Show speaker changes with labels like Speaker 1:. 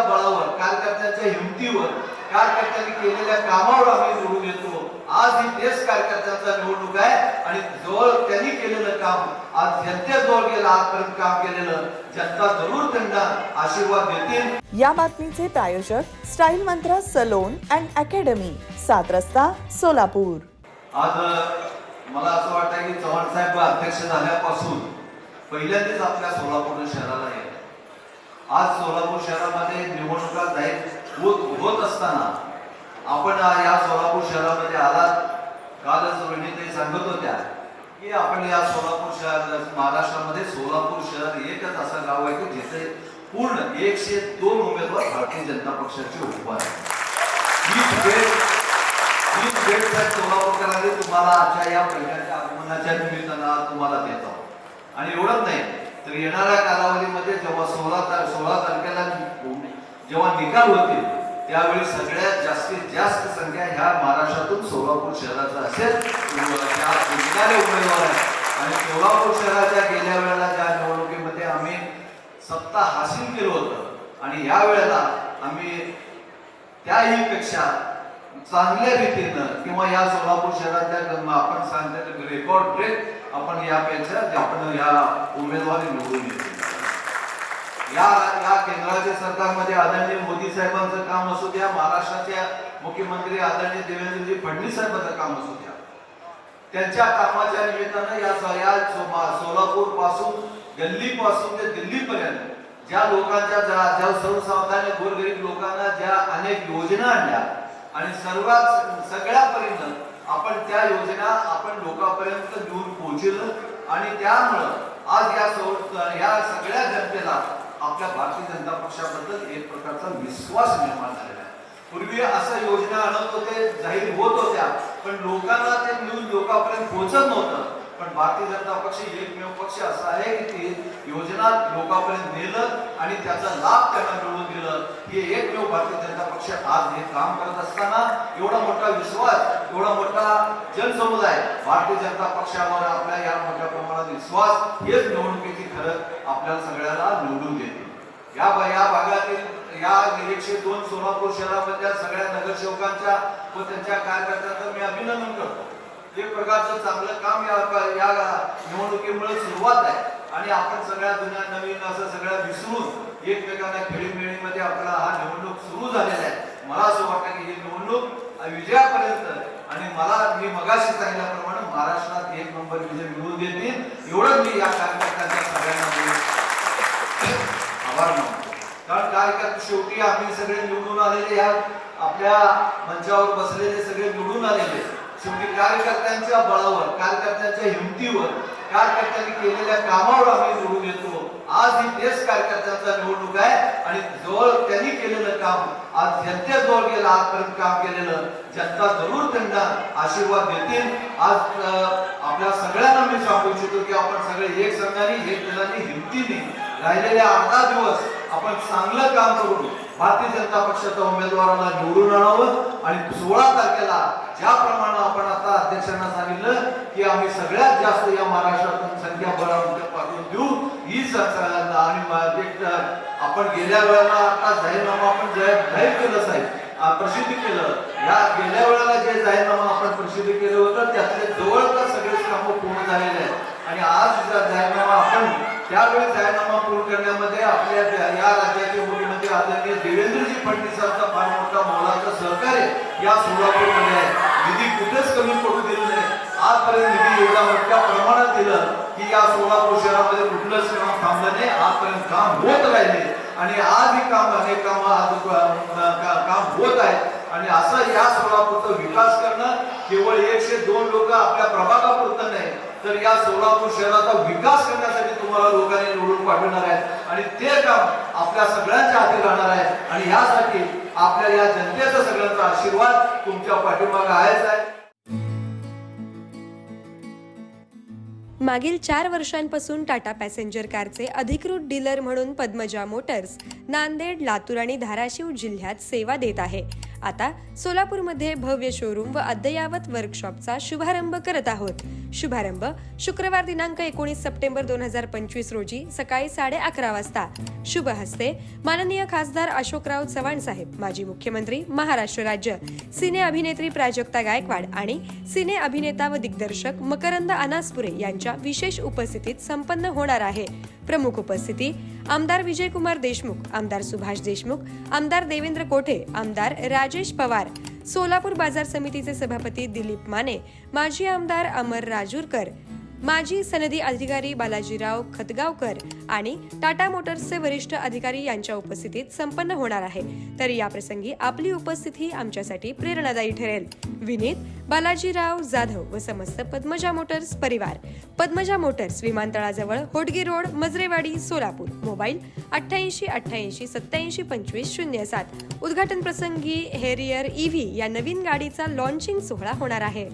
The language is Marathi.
Speaker 1: कार्यकर्त्यांच्या हिमतीवर कार्यकर्त्यांनी केलेल्या कामावर आम्ही निवडून येतो. आज ही तेच कार्यकर्त्यांचा निवडणूक आहे आणि जवळ त्यांनी केलेलं काम आज जनतेजवळ गेलं आजपर्यंत काम केलेलं जनता जरूर त्यांना आशीर्वाद देतील.
Speaker 2: या बातमीचे प्रायोजक स्टाईल मंत्र salon and academy Saat Rasta Solapur.
Speaker 1: आज मला असं वाटतं की चव्हाण साहेब अध्यक्ष झाल्यापासून पहिल्यांदाच आपल्या सोलापूर शहराला येत आज सोलापूर शहरामध्ये निवडणुका जाहीर होत होत असताना आपण या सोलापूर शहरामध्ये आलात. कालच रोहिणीताई सांगत होत्या की आपण या सोलापूर शहर महाराष्ट्रामध्ये सोलापूर शहर एकच असं गाव आहे की जिथे पूर्ण एकशे दोन उमेदवार भारतीय जनता पक्षाचे उभा आहे सोलापूरकरांनी तुम्हाला आजच्या या महिन्याच्या आगमनाच्या निमित्तानं तुम्हाला देतो आणि एवढंच नाही तर येणाऱ्या कालावधीमध्ये जेव्हा सोळा सोळा तारखेला जेव्हा निकाल होतील त्यावेळी सगळ्यात जास्तीत जास्त संख्या ह्या महाराष्ट्रातून सोलापूर शहराचा असेल. जिंकणारे उमेदवार आहेत. आणि सोलापूर शहराच्या गेल्या वेळेला ज्या निवडणुकीमध्ये आम्ही सत्ता हासिल केलं होतं आणि या वेळेला आम्ही त्याही पेक्षा चांगल्या रीतीनं किंवा या सोलापूर शहरातल्या आपण सांगितलं रेकॉर्ड ब्रेक आपण यापेक्षा आपण या उमेदवारी निवडून येतो. या या केंद्राच्या सरकारमध्ये आदरणीय मोदी साहेबांचं काम असू द्या महाराष्ट्राच्या मुख्यमंत्री आदरणीय देवेंद्रजी फडणवीस साहेबांचं काम असू द्या. त्यांच्या कामाच्या निमित्तानं या या सोलापूरपासून गल्ली पासून ते दिल्लीपर्यंत ज्या लोकांच्या ज्या ज्या सर्वसामान्य गोरगरीब लोकांना ज्या अनेक योजना आणल्या आणि सर्वात सगळ्यापर्यंत आपण त्या योजना आपण लोकांपर्यंत घेऊन पोहोचलो आणि त्यामुळं आज या आपल्या भारतीय जनता पक्षाबद्दल एक प्रकारचा विश्वास निर्माण झालेला आहे. पूर्वी असं योजना आणत होते जाहीर होत होत्या पण लोकांना ते न्यूज लोकांपर्यंत पोहोचत नव्हतं. पण भारतीय जनता पक्ष एकमेव पक्ष असा आहे की ती योजना लोकांपर्यंत नेलं आणि त्याचा लाभ त्यांना मिळवून दिलं. हे एकमेव भारतीय जनता पक्ष आज हे काम करत असताना एवढा मोठा विश्वास एवढा मोठा जनसमुदाय भारतीय जनता पक्षावर आपल्या या मोठ्या प्रमाणात विश्वास हेच निवडणुकीची खरं आपल्याला सगळ्याला निवडून देते. या या भागातील या एकशे दोन सोलापूर शहरामधल्या सगळ्या नगरसेवकांच्या व त्यांच्या कार्यकर्त्यांचं मी अभिनंदन करतो. एक प्रकारचं चांगलं काम या या निवडणुकीमुळे सुरुवात आहे. आणि आपण सगळ्या जुन्या नवीन असं सगळ्या विसरून एकमेकांना खेळीमेळीमध्ये आपला हा निवडणूक सुरू झालेला आहे. मला असं वाटतं की ही निवडणूक विजयापर्यंत आणि मला मी मगाशी सांगितल्याप्रमाणे महाराष्ट्रात एक नंबर विजय मिळवून देतील. एवढं मी या आभार. मानतो कारण का शेवटी आम्ही सगळे निवडून आलेले या आपल्या मंचावर बसलेले सगळे निवडून आलेले शेवटी कार्यकर्त्यांच्या बळावर कार्यकर्त्यांच्या हिमतीवर कार्यकर्त्यांनी केलेल्या कामावर आम्ही निवडून येतो. आज ही तेच कार्यकर्त्यांचा निवडणूक आहे आणि जवळ त्यांनी केलेलं काम आज जनतेजवळ गेलं आजपर्यंत काम केलेलं जनता जरूर त्यांना आशीर्वाद देतील. आज आपल्या सगळ्यांना मी सांगू इच्छितो की आपण सगळे एक संघाने एक जणांनी हिमतीने राहिलेले अर्धा दिवस आपण चांगलं काम करून भारतीय जनता पक्षाच्या उमेदवाराला निवडून आणावं. आणि सोळा तारखेला ज्याप्रमाणे आपण आता अध्यक्षांना सांगितलं की आम्ही सगळ्यात जास्त या महाराष्ट्रातून संख्या पाठवून देऊ. ही स- आणि आपण गेल्या वेळेला आता जाहीरनामा आपण जाहीर जाहीर केलं साहेब. प्रसिद्ध केलं. या गेल्या वेळेला जे जाहीरनामा आपण प्रसिद्ध केलं होतं त्यातले जवळपास सगळेच कामं पूर्ण झालेले आहेत. आणि आज जाहीरनामा आपण त्यावेळी जाहीरनामा करण्यामध्ये आपल्या या राज्याचे मुलीमध्ये आदरणीय देवेंद्रजी फडणवीसांचा फार मोठा मोलाचा सहकार्य या सोलापूरमध्ये आहे. निधी कुठेच कमी पडू दिलं नाही. आजपर्यंत निधी एवढ्या मोठ्या प्रमाणात दिलं की या सोलापूर शहरामध्ये कुठलंच काम थांबलं नाही. आजपर्यंत काम होत राहिले. आणि आज ही काम अनेक काम आज काम होत आहे. आणि असं या सोलापूरचा विकास करणं केवळ एकशे दोन लोक आपल्या प्रभागापुरतं नाही तर या सोलापूर शहराचा विकास करण्यासाठी तुम्हाला लोकांनी निवडून पाठवणार आहेत. आणि ते काम आपल्या सगळ्यांच्या हाती राहणार आहे. आणि यासाठी आपल्या या जनतेचा सगळ्यांचा आशीर्वाद तुमच्या पाठीमागे आहेच आहे.
Speaker 3: मागील चार वर्षांपासून टाटा पॅसेंजर कारचे अधिकृत डीलर म्हणून पद्मजा मोटर्स नांदेड लातूर आणि धाराशिव जिल्ह्यात सेवा देत आहे. आता सोलापूरमध्ये भव्य शोरूम व अद्ययावत वर्कशॉपचा शुभारंभ करत आहोत. शुभारंभ शुक्रवार दिनांक एकोणीस सप्टेंबर दोन हजार पंचवीस रोजी सकाळी साडे अकरा वाजता. शुभ हस्ते माननीय खासदार अशोकराव चव्हाण साहेब माजी मुख्यमंत्री महाराष्ट्र राज्य सिने अभिनेत्री प्राजक्ता गायकवाड आणि सिने अभिनेता व दिग्दर्शक मकरंद अनासपुरे यांच्या विशेष उपस्थितीत संपन्न होणार आहे. प्रमुख उपस्थिती आमदार विजयकुमार देशमुख आमदार सुभाष देशमुख आमदार देवेंद्र कोठे आमदार राजेश पवार सोलापूर बाजार समितीचे सभापती दिलीप माने माजी आमदार अमर राजूरकर माजी सनदी अधिकारी बालाजीराव खतगावकर आणि टाटा मोटर्सचे वरिष्ठ अधिकारी यांच्या उपस्थितीत संपन्न होणार आहे. तर या प्रसंगी आपली उपस्थिती आमच्यासाठी प्रेरणादायी ठरेल. विनीत बालाजीराव जाधव व समस्त पद्मजा मोटर्स परिवार. पद्मजा मोटर्स विमानतळाजवळ होडगी रोड मजरेवाडी सोलापूर. मोबाईल अठ्ठ्याऐंशी अठ्ठ्याऐंशी सत्याऐंशी पंचवीस शून्य सात. उद्घाटन प्रसंगी हेरियर ईव्ही या नवीन गाडीचा लॉन्चिंग सोहळा होणार आहे.